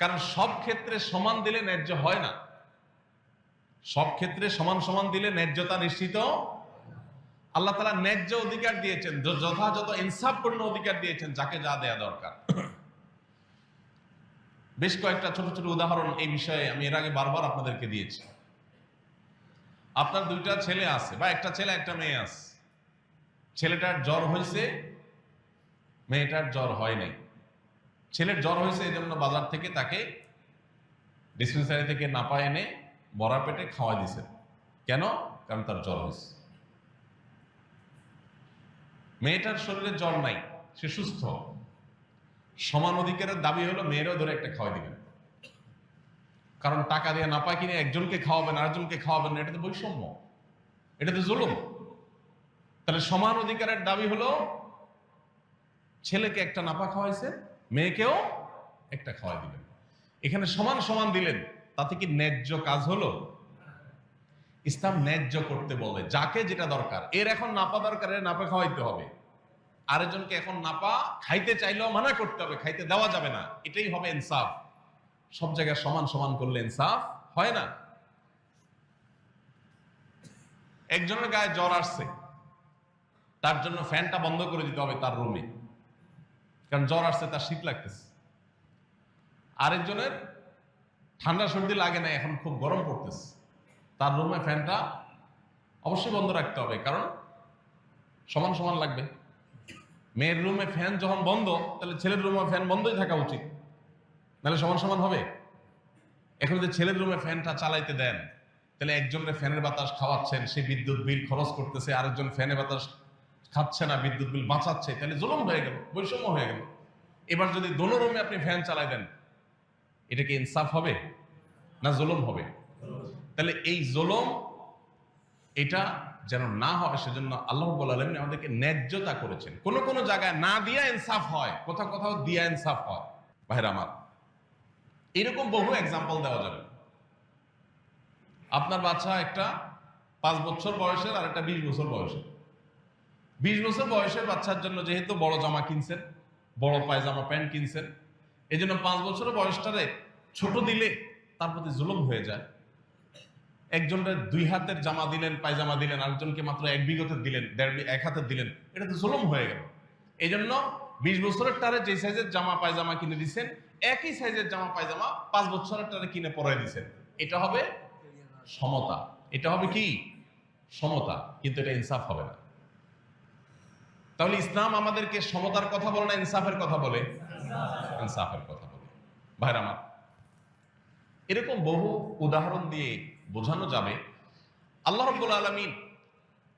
কারণ সব ক্ষেত্রে সমান দিলে ন্যায্য হয় না। সব ক্ষেত্রে সমান সমান দিলে ন্যায্যতা নিশ্চিত আল্লাহ তালা ন্যায্য অধিকার দিয়েছেন যথাযথ ইনসাফপূর্ণ অধিকার দিয়েছেন, যাকে যা দেয়া দরকার। বেশ কয়েকটা ছোট ছোট উদাহরণ এই বিষয়ে আমি এর আগে বারবার আপনাদেরকে দিয়েছি। আপনার দুইটা ছেলে আছে বা একটা ছেলে, একটা মেয়ে আছে। ছেলেটার জ্বর হয়েছে, মেয়েটার জ্বর হয় নাই। ছেলের জ্বর হয়েছে এই জন্য বাজার থেকে তাকে ডিসপেন্সারি থেকে নাপা এনে বড়া পেটে খাওয়া দিছে কেন? কারণ তার জ্বর হয়েছে। মেয়েটার শরীরে জ্বর নাই, সে সুস্থ। সমান অধিকারের দাবি হলো মেয়েরও ধরে একটা খাওয়াই দিবেন। কারণ টাকা দিয়ে নাপা কিনে একজনকে খাওয়াবেন, আরেকজনকে খাওয়াবেন না, এটা তো বৈষম্য। এটা তো জুলুম। তাহলে সমান অধিকারের দাবি হলো ছেলেকে একটা নাপা খাওয়াইছে মেয়েকেও একটা খাওয়াই দিলেন। এখানে সমান সমান দিলেন, তাতে কি ন্যায্য কাজ হলো? ইসলাম ন্যায্য করতে বলে, যাকে যেটা দরকার। এর এখন নাপা দরকার, এর নাপা খাওয়াইতে হবে। আরেকজনকে এখন নাপা খাইতে চাইলেও মানা করতে হবে, খাইতে দেওয়া যাবে না। এটাই হবে ইনসাফ। সব জায়গায় সমান সমান করলে ইনসাফ হয় না। একজনের গায়ে জ্বর আসছে, তার জন্য ফ্যানটা বন্ধ করে দিতে হবে তার রুমে। কারণ জ্বর আসছে, তার শীত লাগতেছে। আরেকজনের ঠান্ডা সর্দি লাগে না এখন খুব গরম পড়তেছে। তার রুমে ফ্যানটা অবশ্যই বন্ধ রাখতে হবে, কারণ সমান সমান লাগবে। মেয়ের রুমে ফ্যান যখন বন্ধ, তাহলে ছেলের রুমে ফ্যান বন্ধই থাকা উচিত। নাহলে সমান সমান হবে। এখন যদি ছেলের রুমে ফ্যানটা চালাইতে দেন, তাহলে একজনের ফ্যানের বাতাস খাওয়াচ্ছেন, সে বিদ্যুৎ বিল খরচ করতেছে, আরেকজন ফ্যানের বাতাস খাচ্ছে না, বিদ্যুৎ বিল বাঁচাচ্ছে, তাহলে জুলুম হয়ে গেল, বৈষম্য হয়ে গেল। এবার যদি দোনো রুমে আপনি ফ্যান চালাই দেন, এটা কি ইনসাফ হবে না জুলুম হবে? তাহলে এই জুলুম, এটা যেন না হয় সেজন্য আল্লাহ আলামিন আমাদেরকে ন্যায্যতা করেছেন। কোন কোন জায়গায় না দিয়া ইনসাফ হয়, কোথাও কোথাও দিয়া ইনসাফ হয়। ভাইরা আমার, এরকম বহু এক্সাম্পল দেওয়া যাবে। আপনার বাচ্চা একটা পাঁচ বছর বয়সের আর একটা বিশ বছর বয়সের। বিশ বছর বয়সের বাচ্চার জন্য যেহেতু বড় জামা কিনছেন, বড় পায়জামা, প্যান্ট কিনছেন এই জন্য পাঁচ বছরের বয়সটারে ছোট দিলে তার প্রতি জুলুম হয়ে যায়। একজনের দুই হাতের জামা দিলেন, পায়জামা দিলেন, আরেকজনকে মাত্র এক বিগতের দিলেন, দেড় এক হাতের দিলেন, এটা তো জুলুম হয়ে গেল। এই জন্য বিশ বছরের টারে যে সাইজের জামা, পায়জামা কিনে দিচ্ছেন একই সাইজের জামা, পায়জামা পাঁচ বছরের টারে কিনে পরাই দিচ্ছেন এটা হবে সমতা। এটা হবে কি? সমতা। কিন্তু এটা ইনসাফ হবে না। তাহলে ইসলাম আমাদেরকে সমতার কথা বলে না ইনসাফের কথা বলে? ইনসাফের কথা বলে। ভাইরা আমার, এরকম বহু উদাহরণ দিয়ে বোঝানো যাবে। আল্লাহ রব্বুল আলমিন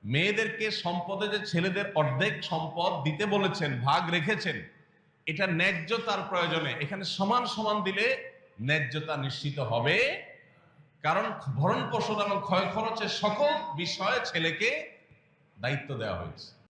মেয়েদেরকে সম্পদে যে ছেলেদের অর্ধেক সম্পদ দিতে বলেছেন, ভাগ রেখেছেন, এটা ন্যায্যতার প্রয়োজনে, এখানে সমান সমান দিলে ন্যায্যতা নিশ্চিত হবে। কারণ ভরণ পোষণ এবং ক্ষয় খরচের সকল বিষয়ে ছেলেকে দায়িত্ব দেওয়া হয়েছে।